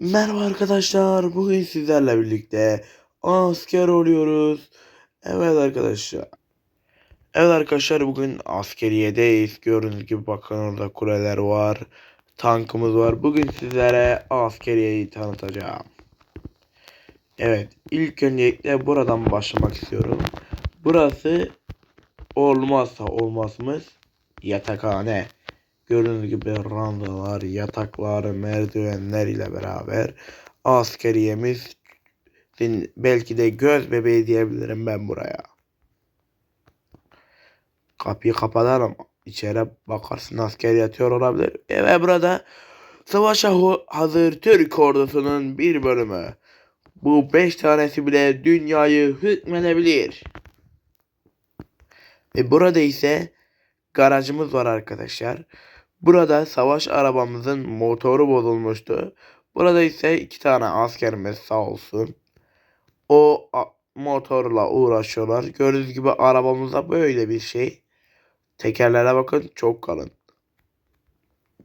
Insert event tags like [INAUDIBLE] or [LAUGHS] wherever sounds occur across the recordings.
Merhaba arkadaşlar. Bugün sizlerle birlikte asker oluyoruz. Evet arkadaşlar. Evet arkadaşlar bugün askeriyedeyiz. Gördüğünüz gibi bakın orada kuleler var. Tankımız var. Bugün sizlere askeriyeyi tanıtacağım. Evet ilk öncelikle buradan başlamak istiyorum. Burası olmazsa olmazımız yatakhane. Gördüğünüz gibi ranzalar, yataklar, merdivenler ile beraber askeriyemiz belki de göz bebeği diyebilirim ben buraya. Kapıyı kapatalım. İçeri bakarsın asker yatıyor olabilir. Ve burada savaşa hazır Türk ordusunun bir bölümü. Bu beş tanesi bile dünyayı hükmedebilir. Ve burada ise garajımız var arkadaşlar. Burada savaş arabamızın motoru bozulmuştu. Burada ise iki tane askerimiz sağ olsun. O motorla uğraşıyorlar. Gördüğünüz gibi arabamızda böyle bir şey. Tekerlere bakın çok kalın.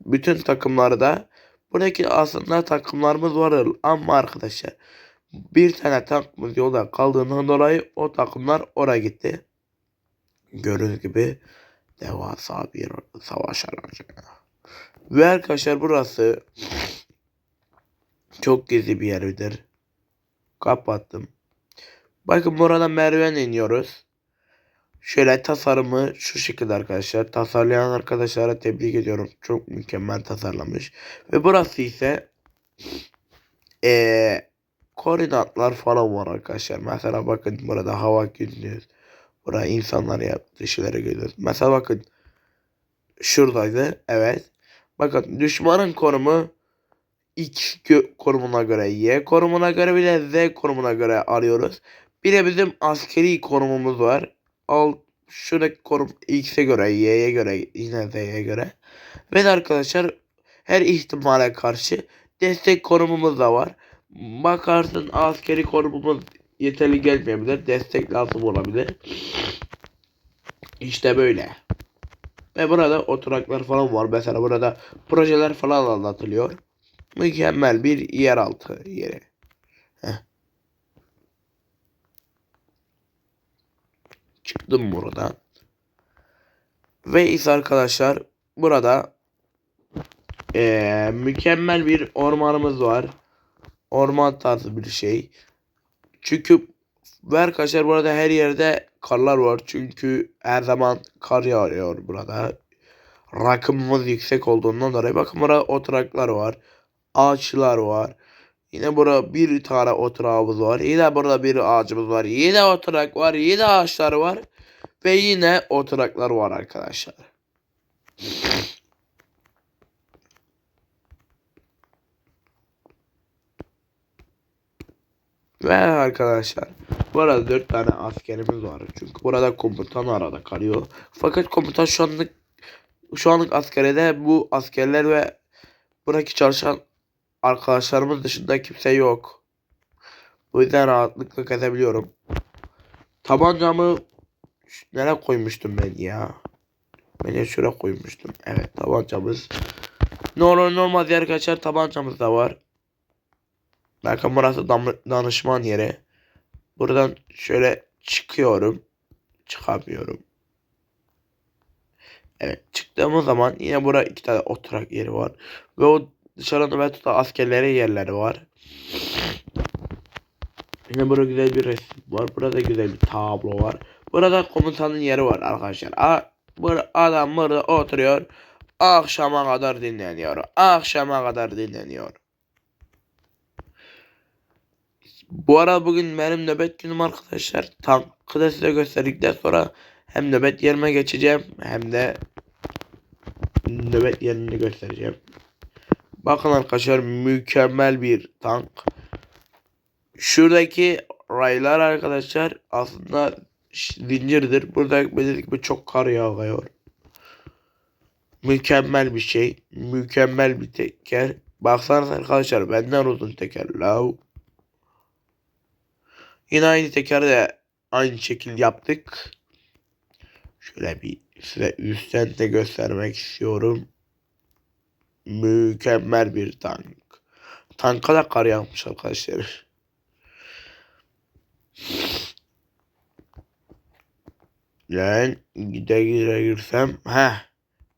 Bütün takımlarda buradaki aslında takımlarımız var ama arkadaşlar bir tane tankımız yolda kaldığından dolayı o takımlar oraya gitti. Gördüğünüz gibi devasa bir savaş aracı. Ve arkadaşlar burası çok gizli bir yerdir. Kapattım. Bakın buradan merdiven iniyoruz. Şöyle tasarımı şu şekilde arkadaşlar. Tasarlayan arkadaşlara tebrik ediyorum. Çok mükemmel tasarlamış. Ve burası ise eee koordinatlar falan var arkadaşlar. Mesela bakın burada hava günlüğü. Buraya insanlar yaptığı şeyleri görüyoruz. Mesela bakın şuradaydı. Evet. Bakın düşmanın konumu X konumuna göre Y konumuna göre bir de Z konumuna göre arıyoruz. Bir de bizim askeri konumumuz var. Al şuradaki konum X'e göre Y'ye göre yine Z'ye göre. Ve arkadaşlar her ihtimale karşı destek konumumuz da var. Bakarsın askeri konumumuz yeterli gelmeyebilir. Destek lazım olabilir. İşte böyle. Ve burada oturaklar falan var. Mesela burada projeler falan anlatılıyor. Mükemmel bir yeraltı yeri. Heh. Çıktım buradan. Ve ise arkadaşlar burada eee, mükemmel bir ormanımız var. Orman tarzı bir şey. Çünkü ve arkadaşlar burada her yerde karlar var. Çünkü her zaman kar yağıyor burada. Rakımımız yüksek olduğundan dolayı. Bakın burada oturaklar var. Ağaçlar var. Yine burada bir tane oturağımız var. Yine burada bir ağacımız var. Yine oturak var. Yine ağaçlar var. Ve yine oturaklar var arkadaşlar. Ve arkadaşlar burada 4 tane askerimiz var. Çünkü burada komutan arada kalıyor. Fakat komutan şu anlık şu anlık askerede bu askerler ve buradaki çalışan arkadaşlarımız dışında kimse yok. Bu yüzden rahatlıkla gezebiliyorum. Tabancamı nereye koymuştum ben ya? Ben şuraya koymuştum. Evet tabancamız. Normal normal diğer arkadaşlar tabancamız da var. Dam- danışman yeri. Buradan şöyle çıkıyorum. Çıkamıyorum. Evet çıktığımız zaman yine burada iki tane oturak yeri var. Ve o dışarıda ve tutan askerlerin yerleri var. Yine burada güzel bir resim var. Burada güzel bir tablo var. Burada komutanın yeri var arkadaşlar. A burada adam burada oturuyor. Akşama kadar dinleniyor. Akşama kadar dinleniyor. Bu arada bugün benim nöbet günüm arkadaşlar. Tankı da size gösterdikten sonra hem nöbet yerime geçeceğim hem de nöbet yerini göstereceğim. Bakın arkadaşlar mükemmel bir tank. Şuradaki raylar arkadaşlar aslında zincirdir. Burada dediğim gibi çok kar yağıyor. Mükemmel bir şey. Mükemmel bir teker. Baksanız arkadaşlar benden uzun teker. Lav. Yine aynı tekeri de aynı şekil yaptık. Şöyle bir size üstten de göstermek istiyorum. Mükemmel bir tank. Tanka da kar yağmış arkadaşlar. Lan gide gide girsem. Heh.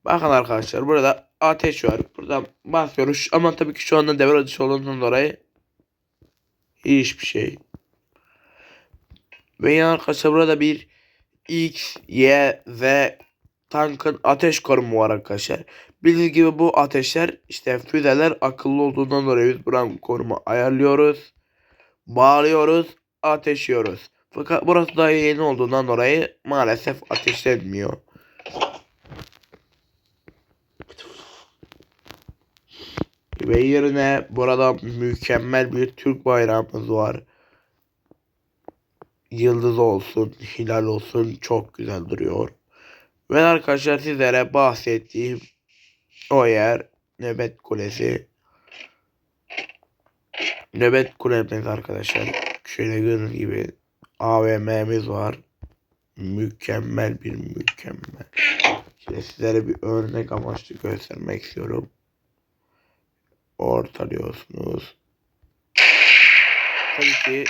Bakın arkadaşlar burada ateş var. Buradan basıyoruz. Ama tabii ki şu anda devre dışı olduğundan dolayı hiçbir şey. Ve yani arkadaşlar burada bir X, Y, Z tankın ateş korumu var arkadaşlar. Bildiğiniz gibi bu ateşler işte füzeler akıllı olduğundan dolayı biz buranın korumu ayarlıyoruz. Bağlıyoruz. Ateşliyoruz. Fakat burası daha yeni olduğundan dolayı maalesef ateşlenmiyor. Ve yerine burada mükemmel bir Türk bayrağımız var. Yıldız olsun, hilal olsun çok güzel duruyor. Ve arkadaşlar sizlere bahsettiğim o yer Nöbet Kulesi. Nöbet Kulemiz arkadaşlar. Şöyle gördüğünüz gibi AVM'miz var. Mükemmel bir mükemmel. Şimdi sizlere bir örnek amaçlı göstermek istiyorum. Ortalıyorsunuz. Tabii ki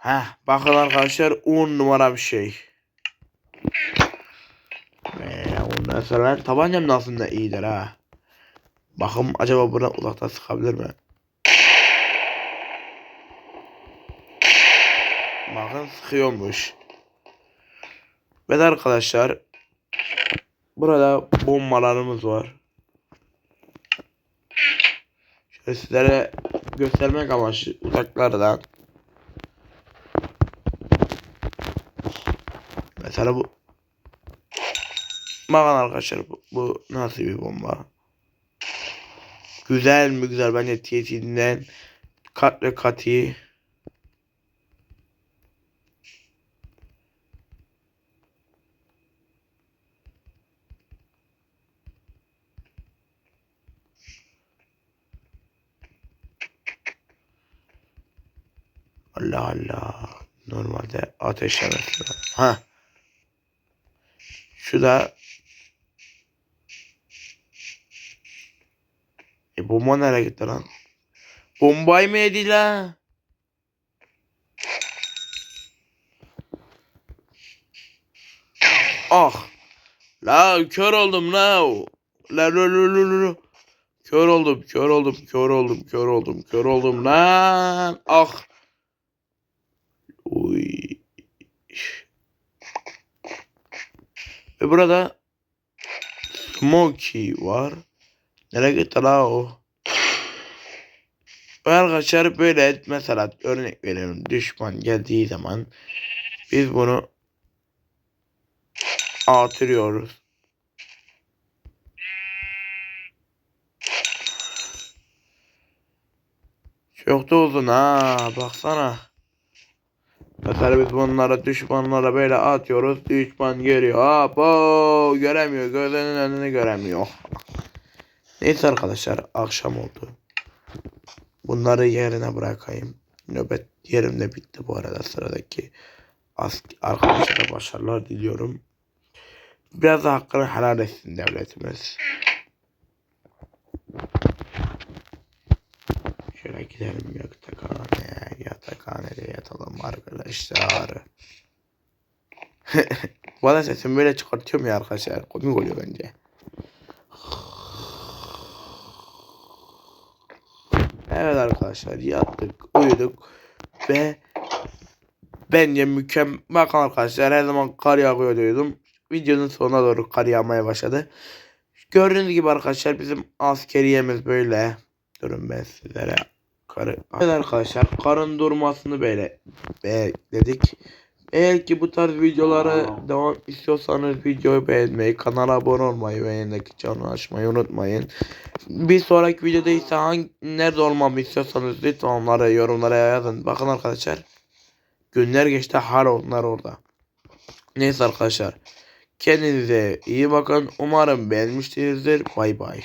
Heh, bakın arkadaşlar 10 numara bir şey. Ve ondan sonra tabancam da aslında iyidir ha. Bakın acaba buna uzaktan sıkabilir mi? Bakın sıkıyormuş. Ve arkadaşlar burada bombalarımız var. Şöyle sizlere göstermek amaçlı uzaklardan Mesela bu Bakın arkadaşlar bu, bu nasıl bir bomba? Güzel mi güzel bence TNT'den kat ve kat iyi. Allah Allah. Normalde ateşlemesi lazım. Ha. Şu da E bomba nereye gitti lan? Bombayı mı yedi la? Ah. La kör oldum la. La la la la la. Kör oldum, kör oldum, kör oldum, kör oldum, kör oldum lan. Ah. Ve burada Smokey var. Nereye gitti la o? Ve arkadaşlar böyle mesela örnek veriyorum düşman geldiği zaman biz bunu artırıyoruz. Çok da uzun ha baksana. Biz bunlara düşmanlara böyle atıyoruz. Düşman görüyor. Abo göremiyor. Gözünün önünü göremiyor. Neyse arkadaşlar akşam oldu. Bunları yerine bırakayım. Nöbet yerimde bitti bu arada sıradaki arkadaşlara başarılar diliyorum. Biraz hakkını helal etsin devletimiz. Şöyle gidelim yatakhaneye. Yatakhanede yatalım arkadaşlar. [LAUGHS] Bana sesimi böyle çıkartıyorum ya arkadaşlar. Komik oluyor bence. Evet arkadaşlar yattık, uyuduk ve bence mükemmel bakın arkadaşlar her zaman kar yağıyor diyordum. Videonun sonuna doğru kar yağmaya başladı. Gördüğünüz gibi arkadaşlar bizim askeriyemiz böyle. Durun ben sizlere karı. Evet arkadaşlar karın durmasını böyle bekledik. Eğer ki bu tarz videoları devam istiyorsanız videoyu beğenmeyi, kanala abone olmayı ve yanındaki çanı açmayı unutmayın. Bir sonraki videoda ise hangi, nerede olmamı istiyorsanız lütfen onları yorumlara yazın. Bakın arkadaşlar. Günler geçti hala onlar orada. Neyse arkadaşlar. Kendinize iyi bakın. Umarım beğenmişsinizdir. Bay bay.